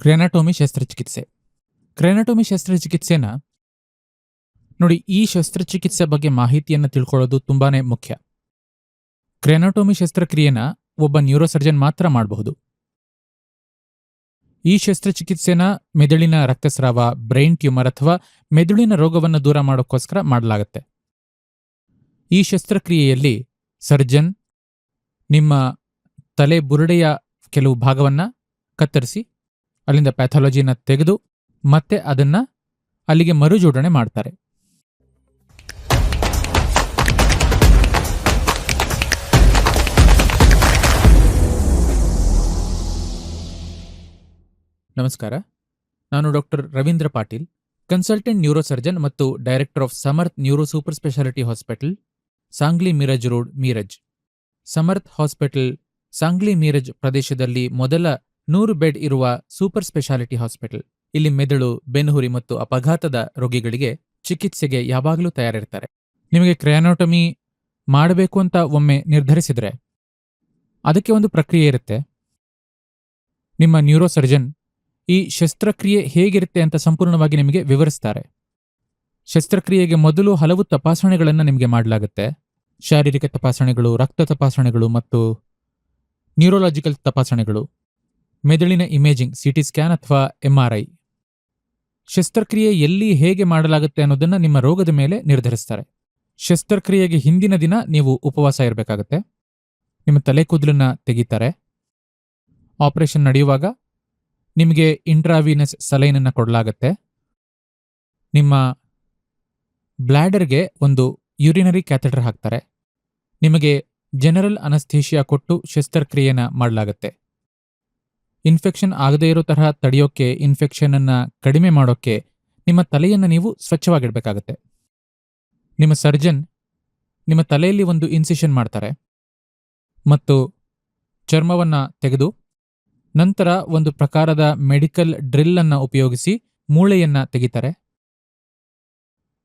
ಕ್ರೆನಟೋಮಿ ಶಸ್ತ್ರಚಿಕಿತ್ಸೆ. ಕ್ರೆನಾಟೋಮಿ ಶಸ್ತ್ರಚಿಕಿತ್ಸೆನ ನೋಡಿ, ಈ ಶಸ್ತ್ರಚಿಕಿತ್ಸೆ ಬಗ್ಗೆ ಮಾಹಿತಿಯನ್ನು ತಿಳ್ಕೊಳ್ಳೋದು ತುಂಬಾನೇ ಮುಖ್ಯ. ಕ್ರೆನಾಟೋಮಿ ಶಸ್ತ್ರಕ್ರಿಯೆನ ಒಬ್ಬ ನ್ಯೂರೋಸರ್ಜನ್ ಮಾತ್ರ ಮಾಡಬಹುದು. ಈ ಶಸ್ತ್ರಚಿಕಿತ್ಸೆನ ಮೆದುಳಿನ ರಕ್ತಸ್ರಾವ, ಬ್ರೈನ್ ಟ್ಯೂಮರ್ ಅಥವಾ ಮೆದುಳಿನ ರೋಗವನ್ನು ದೂರ ಮಾಡೋಕ್ಕೋಸ್ಕರ ಮಾಡಲಾಗುತ್ತೆ. ಈ ಶಸ್ತ್ರಕ್ರಿಯೆಯಲ್ಲಿ ಸರ್ಜನ್, ನಿಮ್ಮ ತಲೆ ಬುರುಡೆಯ ಕೆಲವು ಭಾಗವನ್ನ ಕತ್ತರಿಸಿ ಅಲ್ಲಿಂದ ಪ್ಯಾಥಾಲಜಿನ ತೆಗೆದು ಮತ್ತೆ ಅದನ್ನ ಅಲ್ಲಿಗೆ ಮರುಜೋಡಣೆ ಮಾಡ್ತಾರೆ. ನಮಸ್ಕಾರ. ನಾನು doctor Ravindra Patil consultant neurosurgeon ಮತ್ತು director of Samarth neuro super speciality hospital Sangli Miraj road, Miraj. Samarth hospital Sangli Miraj ಪ್ರದೇಶದಲ್ಲಿ ಮೊದಲ ನೂರು ಬೆಡ್ ಇರುವ ಸೂಪರ್ ಸ್ಪೆಷಾಲಿಟಿ ಹಾಸ್ಪಿಟಲ್, ಇಲ್ಲಿ ಮೆದುಳು, ಬೆನ್ನುಹುರಿ ಮತ್ತು ಅಪಘಾತದ ರೋಗಿಗಳಿಗೆ ಚಿಕಿತ್ಸೆಗೆ ಯಾವಾಗಲೂ ತಯಾರಿರ್ತಾರೆ. ನಿಮಗೆ ಕ್ರಯಾನೋಟಮಿ ಮಾಡಬೇಕು ಅಂತ ಒಮ್ಮೆ ನಿರ್ಧರಿಸಿದರೆ ಅದಕ್ಕೆ ಒಂದು ಪ್ರಕ್ರಿಯೆ ಇರುತ್ತೆ. ನಿಮ್ಮ ನ್ಯೂರೋ ಸರ್ಜನ್ ಈ ಶಸ್ತ್ರಕ್ರಿಯೆ ಹೇಗಿರುತ್ತೆ ಅಂತ ಸಂಪೂರ್ಣವಾಗಿ ನಿಮಗೆ ವಿವರಿಸ್ತಾರೆ. ಶಸ್ತ್ರಕ್ರಿಯೆಗೆ ಮೊದಲು ಹಲವು ತಪಾಸಣೆಗಳನ್ನು ನಿಮಗೆ ಮಾಡಲಾಗುತ್ತೆ. ಶಾರೀರಿಕ ತಪಾಸಣೆಗಳು, ರಕ್ತ ತಪಾಸಣೆಗಳು ಮತ್ತು ನ್ಯೂರೋಲಾಜಿಕಲ್ ತಪಾಸಣೆಗಳು. ಮೆದುಳಿನ ಇಮೇಜಿಂಗ್ ಸಿಟಿ ಸ್ಕ್ಯಾನ್ ಅಥವಾ ಎಂಆರ್ಐ ಶಸ್ತ್ರಕ್ರಿಯೆ ಎಲ್ಲಿ ಹೇಗೆ ಮಾಡಲಾಗುತ್ತೆ ಅನ್ನೋದನ್ನು ನಿಮ್ಮ ರೋಗದ ಮೇಲೆ ನಿರ್ಧರಿಸ್ತಾರೆ. ಶಸ್ತ್ರಕ್ರಿಯೆಗೆ ಹಿಂದಿನ ದಿನ ನೀವು ಉಪವಾಸ ಇರಬೇಕಾಗತ್ತೆ. ನಿಮ್ಮ ತಲೆ ಕೂದಲನ್ನು ತೆಗಿತಾರೆ. ಆಪರೇಷನ್ ನಡೆಯುವಾಗ ನಿಮಗೆ ಇಂಟ್ರಾವಿನಸ್ ಸಲೈನನ್ನು ಕೊಡಲಾಗತ್ತೆ. ನಿಮ್ಮ ಬ್ಲ್ಯಾಡರ್ಗೆ ಒಂದು ಯುರಿನರಿ ಕ್ಯಾಥೆಟರ್ ಹಾಕ್ತಾರೆ. ನಿಮಗೆ ಜನರಲ್ ಅನಸ್ಥೇಷಿಯಾ ಕೊಟ್ಟು ಶಸ್ತ್ರಕ್ರಿಯೆನ ಮಾಡಲಾಗತ್ತೆ. ಇನ್ಫೆಕ್ಷನ್ ಆಗದೇ ಇರೋ ತರಹ ತಡೆಯೋಕ್ಕೆ ಇನ್ಫೆಕ್ಷನ್ ಅನ್ನ ಕಡಿಮೆ ಮಾಡೋಕೆ ನಿಮ್ಮ ತಲೆಯನ್ನ ನೀವು ಸ್ವಚ್ಛವಾಗಿಡಬೇಕಾಗತ್ತೆ. ನಿಮ್ಮ ಸರ್ಜನ್ ನಿಮ್ಮ ತಲೆಯಲ್ಲಿ ಒಂದು ಇನ್ಸಿಷನ್ ಮಾಡ್ತಾರೆ. ಮತ್ತು ಚರ್ಮವನ್ನ ತೆಗೆದು ನಂತರ ಒಂದು ಪ್ರಕಾರದ ಮೆಡಿಕಲ್ ಡ್ರಿಲ್ ಅನ್ನ ಉಪಯೋಗಿಸಿ ಮೂಳೆಯನ್ನ ತೆಗಿತಾರೆ.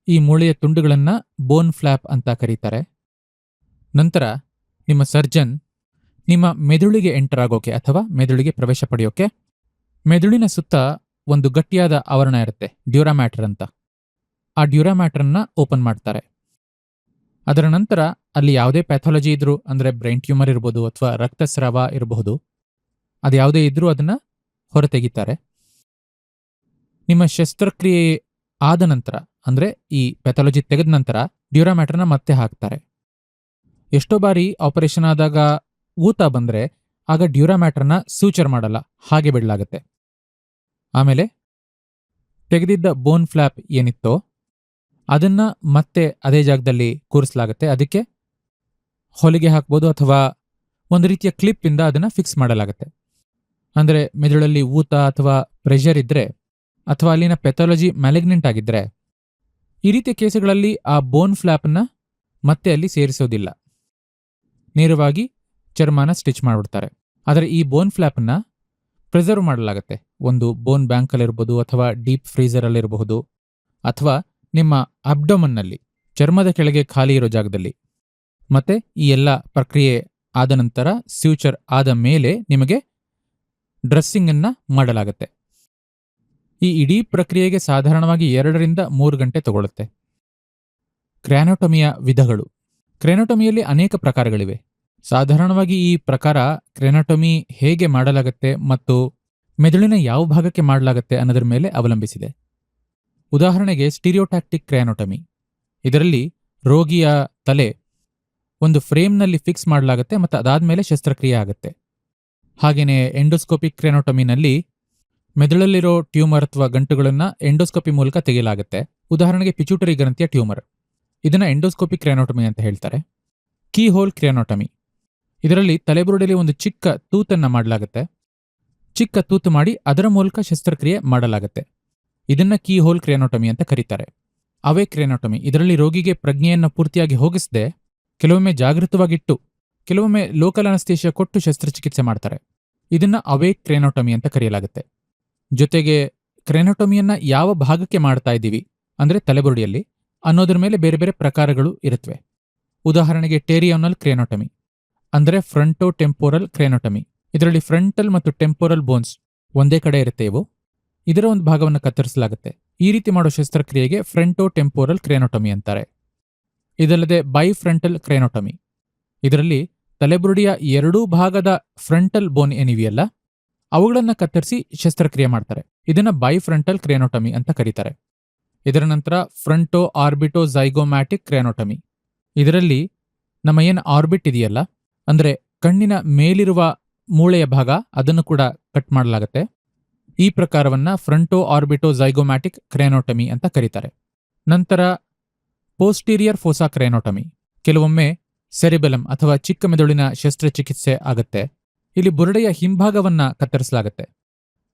ಈ ಮೂಳೆಯ ತುಂಡುಗಳನ್ನ ಬೋನ್ ಫ್ಲಾಪ್ ಅಂತ ಕರೀತಾರೆ. ನಂತರ ನಿಮ್ಮ ಸರ್ಜನ್ ನಿಮ್ಮ ಮೆದುಳಿಗೆ ಎಂಟರ್ ಆಗೋಕೆ ಅಥವಾ ಮೆದುಳಿಗೆ ಪ್ರವೇಶ ಪಡೆಯೋಕೆ ಮೆದುಳಿನ ಸುತ್ತ ಒಂದು ಗಟ್ಟಿಯಾದ ಆವರಣ ಇರುತ್ತೆ ಡ್ಯೂರಾಮ್ಯಾಟರ್ ಅಂತ. ಆ ಡ್ಯೂರಾಮ್ಯಾಟರ್ನ ಓಪನ್ ಮಾಡ್ತಾರೆ. ಅದರ ನಂತರ ಅಲ್ಲಿ ಯಾವುದೇ ಪ್ಯಾಥಾಲಜಿ ಇದ್ರೂ, ಅಂದರೆ ಬ್ರೈನ್ ಟ್ಯೂಮರ್ ಇರ್ಬೋದು ಅಥವಾ ರಕ್ತಸ್ರಾವ ಇರಬಹುದು ಅದು ಯಾವುದೇ ಇದ್ರೂ ಅದನ್ನ ಹೊರತೆಗಿತಾರೆ. ನಿಮ್ಮ ಶಸ್ತ್ರಕ್ರಿಯೆ ಆದ ನಂತರ, ಅಂದರೆ ಈ ಪ್ಯಾಥಾಲಜಿ ತೆಗೆದ ನಂತರ ಡ್ಯೂರಾಮ್ಯಾಟರ್ನ ಮತ್ತೆ ಹಾಕ್ತಾರೆ. ಎಷ್ಟೋ ಬಾರಿ ಆಪರೇಷನ್ ಆದಾಗ ಊತ ಬಂದ್ರೆ ಆಗ ಡ್ಯೂರಾಮ್ಯಾಟ್ರನ್ನ ಸೂಚರ್ ಮಾಡಲ್ಲ, ಹಾಗೆ ಬಿಡಲಾಗತ್ತೆ. ಆಮೇಲೆ, ತೆಗೆದಿದ್ದ ಬೋನ್ ಫ್ಲ್ಯಾಪ್ ಏನಿತ್ತೋ, ಅದನ್ನ ಮತ್ತೆ ಅದೇ ಜಾಗದಲ್ಲಿ ಕೂರಿಸಲಾಗುತ್ತೆ. ಅದಕ್ಕೆ ಹೊಲಿಗೆ ಹಾಕ್ಬೋದು ಅಥವಾ ಒಂದು ರೀತಿಯ ಕ್ಲಿಪ್ಪಿಂದ ಅದನ್ನು ಫಿಕ್ಸ್ ಮಾಡಲಾಗುತ್ತೆ. ಅಂದರೆ ಮೆದುಳಲ್ಲಿ ಊತ ಅಥವಾ ಪ್ರೆಷರ್ ಇದ್ರೆ ಅಥವಾ ಅಲ್ಲಿನ ಪೆಥಾಲಜಿ ಮ್ಯಾಲೆಗ್ನೆಂಟ್ ಆಗಿದ್ರೆ, ಈ ರೀತಿಯ ಕೇಸುಗಳಲ್ಲಿ ಆ ಬೋನ್ ಫ್ಲ್ಯಾಪನ್ನು ಮತ್ತೆ ಅಲ್ಲಿ ಸೇರಿಸೋದಿಲ್ಲ. ನೇರವಾಗಿ ಚರ್ಮನ ಸ್ಟಿಚ್ ಮಾಡಿಬಿಡ್ತಾರೆ. ಆದರೆ ಈ ಬೋನ್ ಫ್ಲಾಪ್ನ ಪ್ರಿಸರ್ವ್ ಮಾಡಲಾಗುತ್ತೆ. ಒಂದು ಬೋನ್ ಬ್ಯಾಂಕಲ್ಲಿರ್ಬೋದು ಅಥವಾ ಡೀಪ್ ಫ್ರೀಸರಲ್ಲಿರಬಹುದು ಅಥವಾ ನಿಮ್ಮ ಅಬ್ಡೊಮನ್ನಲ್ಲಿ ಚರ್ಮದ ಕೆಳಗೆ ಖಾಲಿ ಇರೋ ಜಾಗದಲ್ಲಿ. ಮತ್ತೆ ಈ ಎಲ್ಲ ಪ್ರಕ್ರಿಯೆ ಆದ ನಂತರ ಸ್ಯೂಚರ್ ಆದ ಮೇಲೆ ನಿಮಗೆ ಡ್ರೆಸ್ಸಿಂಗನ್ನು ಮಾಡಲಾಗುತ್ತೆ. ಈ ಇಡೀ ಪ್ರಕ್ರಿಯೆಗೆ ಸಾಧಾರಣವಾಗಿ ಎರಡರಿಂದ ಮೂರು ಗಂಟೆ ತಗೊಳ್ಳುತ್ತೆ ಕ್ರ್ಯಾನೋಟಮಿಯ ವಿಧಗಳು. ಕ್ರೆನೋಟಮಿಯಲ್ಲಿ ಅನೇಕ ಪ್ರಕಾರಗಳಿವೆ. ಸಾಧಾರಣವಾಗಿ ಈ ಪ್ರಕಾರ ಕ್ರೆನೋಟಮಿ ಹೇಗೆ ಮಾಡಲಾಗುತ್ತೆ ಮತ್ತು ಮೆದುಳಿನ ಯಾವ ಭಾಗಕ್ಕೆ ಮಾಡಲಾಗುತ್ತೆ ಅನ್ನೋದರ ಮೇಲೆ ಅವಲಂಬಿಸಿದೆ. ಉದಾಹರಣೆಗೆ ಸ್ಟಿರಿಯೋಟ್ಯಾಕ್ಟಿಕ್ ಕ್ರಯಾನೋಟಮಿ ಇದರಲ್ಲಿ ರೋಗಿಯ ತಲೆ ಒಂದು ಫ್ರೇಮ್ನಲ್ಲಿ ಫಿಕ್ಸ್ ಮಾಡಲಾಗುತ್ತೆ ಮತ್ತು ಅದಾದ್ಮೇಲೆ ಶಸ್ತ್ರಕ್ರಿಯೆ ಆಗುತ್ತೆ. ಹಾಗೆಯೇ ಎಂಡೋಸ್ಕೋಪಿಕ್ ಕ್ರೆನೋಟಮಿನಲ್ಲಿ ಮೆದುಳಲ್ಲಿರೋ ಟ್ಯೂಮರ್ ಅಥವಾ ಗಂಟುಗಳನ್ನು ಎಂಡೋಸ್ಕೋಪಿ ಮೂಲಕ ತೆಗೆಯಲಾಗುತ್ತೆ. ಉದಾಹರಣೆಗೆ ಪಿಚುಟರಿ ಗ್ರಂಥಿಯ ಟ್ಯೂಮರ್. ಇದನ್ನು ಎಂಡೋಸ್ಕೋಪಿಕ್ ಕ್ರೆನೋಟಮಿ ಅಂತ ಹೇಳ್ತಾರೆ. Keyhole craniotomy. ಇದರಲ್ಲಿ ತಲೆಬುರುಡೆಯಲ್ಲಿ ಒಂದು ಚಿಕ್ಕ ತೂತನ್ನ ಮಾಡಲಾಗುತ್ತೆ. ಚಿಕ್ಕ ತೂತು ಮಾಡಿ ಅದರ ಮೂಲಕ ಶಸ್ತ್ರಕ್ರಿಯೆ ಮಾಡಲಾಗುತ್ತೆ. ಇದನ್ನ ಕೀ ಹೋಲ್ ಕ್ರಿಯಾನೋಟಮಿ ಅಂತ ಕರೀತಾರೆ. ಅವೇ ಕ್ರಿಯಾನೋಟಮಿ. ಇದರಲ್ಲಿ ರೋಗಿಗೆ ಪ್ರಜ್ಞೆಯನ್ನು ಪೂರ್ತಿಯಾಗಿ ಹೋಗಿಸದೆ ಕೆಲವೊಮ್ಮೆ ಜಾಗೃತವಾಗಿಟ್ಟು, ಕೆಲವೊಮ್ಮೆ ಲೋಕಲ್ ಅನಸ್ತೇಶ ಕೊಟ್ಟು ಶಸ್ತ್ರಚಿಕಿತ್ಸೆ ಮಾಡ್ತಾರೆ. ಇದನ್ನ ಅವೇ ಕ್ರೇನೋಟಮಿ ಅಂತ ಕರೆಯಲಾಗುತ್ತೆ. ಜೊತೆಗೆ ಕ್ರೇನೋಟಮಿಯನ್ನ ಯಾವ ಭಾಗಕ್ಕೆ ಮಾಡ್ತಾ ಇದ್ದೀವಿ ಅಂದ್ರೆ ತಲೆಬುರುಡಿಯಲ್ಲಿ ಅನ್ನೋದ್ರ ಮೇಲೆ ಬೇರೆ ಬೇರೆ ಪ್ರಕಾರಗಳು ಇರುತ್ತವೆ ಉದಾಹರಣೆಗೆ ಟೇರಿಯೋನಲ್ ಕ್ರೇನೋಟಮಿ ಅಂದ್ರೆ ಫ್ರಂಟೋ ಟೆಂಪೋರಲ್ ಕ್ರೇನೋಟಮಿ ಇದರಲ್ಲಿ ಫ್ರಂಟಲ್ ಮತ್ತು ಟೆಂಪೋರಲ್ ಬೋನ್ಸ್ ಒಂದೇ ಕಡೆ ಇರುತ್ತೆ ಇವು. ಇದರ ಒಂದು ಭಾಗವನ್ನು ಕತ್ತರಿಸಲಾಗುತ್ತೆ. ಈ ರೀತಿ ಮಾಡೋ ಶಸ್ತ್ರಕ್ರಿಯೆಗೆ ಫ್ರಂಟೋ ಟೆಂಪೋರಲ್ ಕ್ರೇನೋಟಮಿ ಅಂತಾರೆ. ಇದಲ್ಲದೆ ಬೈ ಫ್ರಂಟಲ್ ಕ್ರೇನೋಟಮಿ ಇದರಲ್ಲಿ ತಲೆಬುರುಡಿಯ ಎರಡೂ ಭಾಗದ ಫ್ರಂಟಲ್ ಬೋನ್ ಏನಿವೆಯಲ್ಲ, ಅವುಗಳನ್ನು ಕತ್ತರಿಸಿ ಶಸ್ತ್ರಕ್ರಿಯೆ ಮಾಡ್ತಾರೆ. ಇದನ್ನ ಬೈಫ್ರಂಟಲ್ ಕ್ರೇನೋಟಮಿ ಅಂತ ಕರೀತಾರೆ. ಇದರ ನಂತರ ಫ್ರಂಟೋ ಆರ್ಬಿಟೋ ಝೈಗೋಮ್ಯಾಟಿಕ್ ಕ್ರೇನೋಟಮಿ ಇದರಲ್ಲಿ ನಮ್ಮ ಏನು ಆರ್ಬಿಟ್ ಇದೆಯಲ್ಲ ಅಂದ್ರೆ ಕಣ್ಣಿನ ಮೇಲಿರುವ ಮೂಳೆಯ ಭಾಗ ಅದನ್ನು ಕೂಡ ಕಟ್ ಮಾಡಲಾಗುತ್ತೆ. ಈ ಪ್ರಕಾರವನ್ನ ಫ್ರಂಟೋ ಆರ್ಬಿಟೋ ಝೈಗೋಮ್ಯಾಟಿಕ್ ಕ್ರೇನೋಟಮಿ ಅಂತ ಕರೀತಾರೆ. ನಂತರ ಪೋಸ್ಟೀರಿಯರ್ ಫೋಸಾ ಕ್ರೇನೋಟಮಿ ಕೆಲವೊಮ್ಮೆ ಸೆರಿಬೆಲಮ್ ಅಥವಾ ಚಿಕ್ಕ ಮೆದುಳಿನ ಶಸ್ತ್ರಚಿಕಿತ್ಸೆ ಆಗುತ್ತೆ. ಇಲ್ಲಿ ಬುರುಡೆಯ ಹಿಂಭಾಗವನ್ನ ಕತ್ತರಿಸಲಾಗುತ್ತೆ.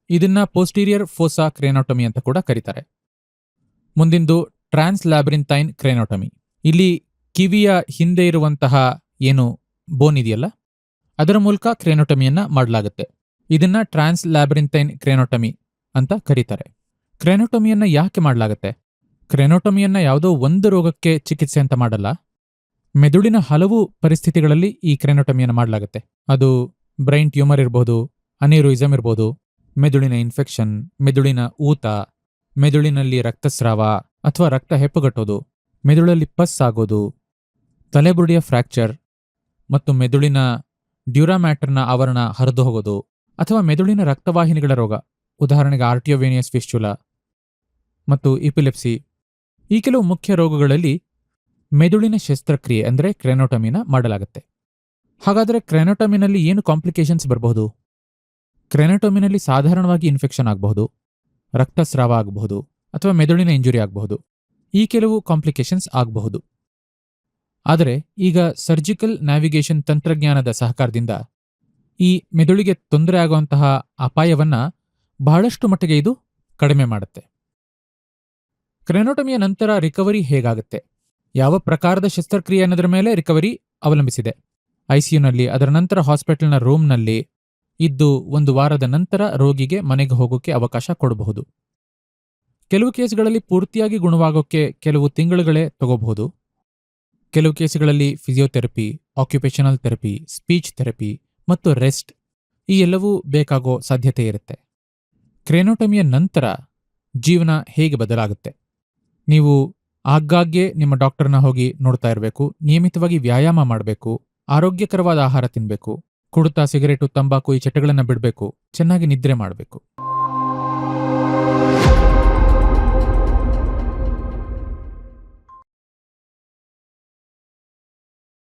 ಇದನ್ನ ಪೋಸ್ಟೀರಿಯರ್ ಫೋಸಾ ಕ್ರೇನೋಟಮಿ ಅಂತ ಕೂಡ ಕರೀತಾರೆ. ಮುಂದಿಂದು ಟ್ರಾನ್ಸ್ ಲ್ಯಾಬ್ರಿಂಥೈನ್ ಕ್ರೇನೋಟಮಿ ಇಲ್ಲಿ ಕಿವಿಯ ಹಿಂದೆ ಇರುವಂತಹ ಏನು ಬೋನ್ ಇದೆಯಲ್ಲ? ಅದರ ಮೂಲಕ ಕ್ರೇನೋಟಮಿಯನ್ನ ಮಾಡಲಾಗುತ್ತೆ. ಇದನ್ನ ಟ್ರಾನ್ಸ್ ಲ್ಯಾಬ್ರಿಂಥೈನ್ ಕ್ರೇನೋಟಮಿ ಅಂತ ಕರೀತಾರೆ. ಕ್ರೇನೋಟಮಿಯನ್ನ ಯಾಕೆ ಮಾಡಲಾಗುತ್ತೆ? ಕ್ರೇನೋಟಮಿಯನ್ನ ಯಾವುದೋ ಒಂದು ರೋಗಕ್ಕೆ ಚಿಕಿತ್ಸೆ ಅಂತ ಮಾಡಲ್ಲ. ಮೆದುಳಿನ ಹಲವು ಪರಿಸ್ಥಿತಿಗಳಲ್ಲಿ ಈ ಕ್ರೆನೋಟಮಿಯನ್ನು ಮಾಡಲಾಗುತ್ತೆ. ಅದು ಬ್ರೈನ್ ಟ್ಯೂಮರ್ ಇರ್ಬೋದು ಅನಿರೋಯಿಸಮ್ ಇರ್ಬೋದು, ಮೆದುಳಿನ ಇನ್ಫೆಕ್ಷನ್, ಮೆದುಳಿನ ಊತ, ಮೆದುಳಿನಲ್ಲಿ ರಕ್ತಸ್ರಾವ ಅಥವಾ ರಕ್ತ ಹೆಪ್ಪುಗಟ್ಟೋದು, ಮೆದುಳಲ್ಲಿ ಪಸ್ ಆಗೋದು ತಲೆಬುರುಡಿಯ ಫ್ರ್ಯಾಕ್ಚರ್ ಮತ್ತು ಮೆದುಳಿನ ಡ್ಯೂರಾಮ್ಯಾಟರ್ನ ಆವರಣ ಹರಿದು ಹೋಗೋದು ಅಥವಾ ಮೆದುಳಿನ ರಕ್ತವಾಹಿನಿಗಳ ರೋಗ. ಉದಾಹರಣೆಗೆ ಆರ್ಟಿಯೋವೇನಿಯಸ್ ಫಿಸ್ಟುಲಾ ಮತ್ತು ಇಪಿಲೆಪ್ಸಿ. ಈ ಕೆಲವು ಮುಖ್ಯ ರೋಗಗಳಲ್ಲಿ ಮೆದುಳಿನ ಶಸ್ತ್ರಕ್ರಿಯೆ ಅಂದರೆ ಕ್ರೆನೋಟಮಿನ ಮಾಡಲಾಗುತ್ತೆ. ಹಾಗಾದರೆ ಕ್ರೆನೋಟಮಿನಲ್ಲಿ ಏನು ಕಾಂಪ್ಲಿಕೇಶನ್ಸ್ ಬರಬಹುದು? ಕ್ರೆನೋಟಮಿನಲ್ಲಿ ಸಾಧಾರಣವಾಗಿ ಇನ್ಫೆಕ್ಷನ್ ಆಗಬಹುದು, ರಕ್ತಸ್ರಾವ ಆಗಬಹುದು ಅಥವಾ ಮೆದುಳಿನ ಇಂಜುರಿ ಆಗಬಹುದು. ಈ ಕೆಲವು ಕಾಂಪ್ಲಿಕೇಶನ್ಸ್ ಆಗಬಹುದು. ಆದರೆ ಈಗ ಸರ್ಜಿಕಲ್ ನ್ಯಾವಿಗೇಷನ್ ತಂತ್ರಜ್ಞಾನದ ಸಹಕಾರದಿಂದ ಈ ಮೆದುಳಿಗೆ ತೊಂದರೆ ಆಗುವಂತಹ ಅಪಾಯವನ್ನ ಬಹಳಷ್ಟು ಮಟ್ಟಿಗೆ ಇದು ಕಡಿಮೆ ಮಾಡುತ್ತೆ. ಕ್ರೆನೋಟಮಿಯ ನಂತರ ರಿಕವರಿ ಹೇಗಾಗುತ್ತೆ? ಯಾವ ಪ್ರಕಾರದ ಶಸ್ತ್ರಕ್ರಿಯೆ ಅನ್ನೋದ್ರ ಮೇಲೆ ರಿಕವರಿ ಅವಲಂಬಿಸಿದೆ. ಐಸಿಯುನಲ್ಲಿ, ಅದರ ನಂತರ ಹಾಸ್ಪಿಟಲ್ನ ರೂಮ್ನಲ್ಲಿ ಇದ್ದು ಒಂದು ವಾರದ ನಂತರ ರೋಗಿಗೆ ಮನೆಗೆ ಹೋಗೋಕೆ ಅವಕಾಶ ಕೊಡಬಹುದು. ಕೆಲವು ಕೇಸ್ಗಳಲ್ಲಿ ಪೂರ್ತಿಯಾಗಿ ಗುಣವಾಗೋಕೆ ಕೆಲವು ತಿಂಗಳುಗಳೇ ತಗೋಬಹುದು. ಕೆಲವು ಕೇಸುಗಳಲ್ಲಿ physiotherapy occupational therapy speech therapy ಮತ್ತು ರೆಸ್ಟ್ ಈ ಎಲ್ಲವೂ ಬೇಕಾಗೋ ಸಾಧ್ಯತೆ ಇರುತ್ತೆ. ಕ್ರೇನೋಟಮಿಯ ನಂತರ ಜೀವನ ಹೇಗೆ ಬದಲಾಗುತ್ತೆ? ನೀವು ಆಗಾಗ್ಗೆ ನಿಮ್ಮ ಡಾಕ್ಟರ್ನ ಹೋಗಿ ನೋಡ್ತಾ ಇರಬೇಕು, ನಿಯಮಿತವಾಗಿ ವ್ಯಾಯಾಮ ಮಾಡಬೇಕು, ಆರೋಗ್ಯಕರವಾದ ಆಹಾರ ತಿನ್ನಬೇಕು ಕುಡಿತ ಸಿಗರೇಟು, ತಂಬಾಕು ಈ ಚಟಗಳನ್ನು ಬಿಡಬೇಕು, ಚೆನ್ನಾಗಿ ನಿದ್ರೆ ಮಾಡಬೇಕು.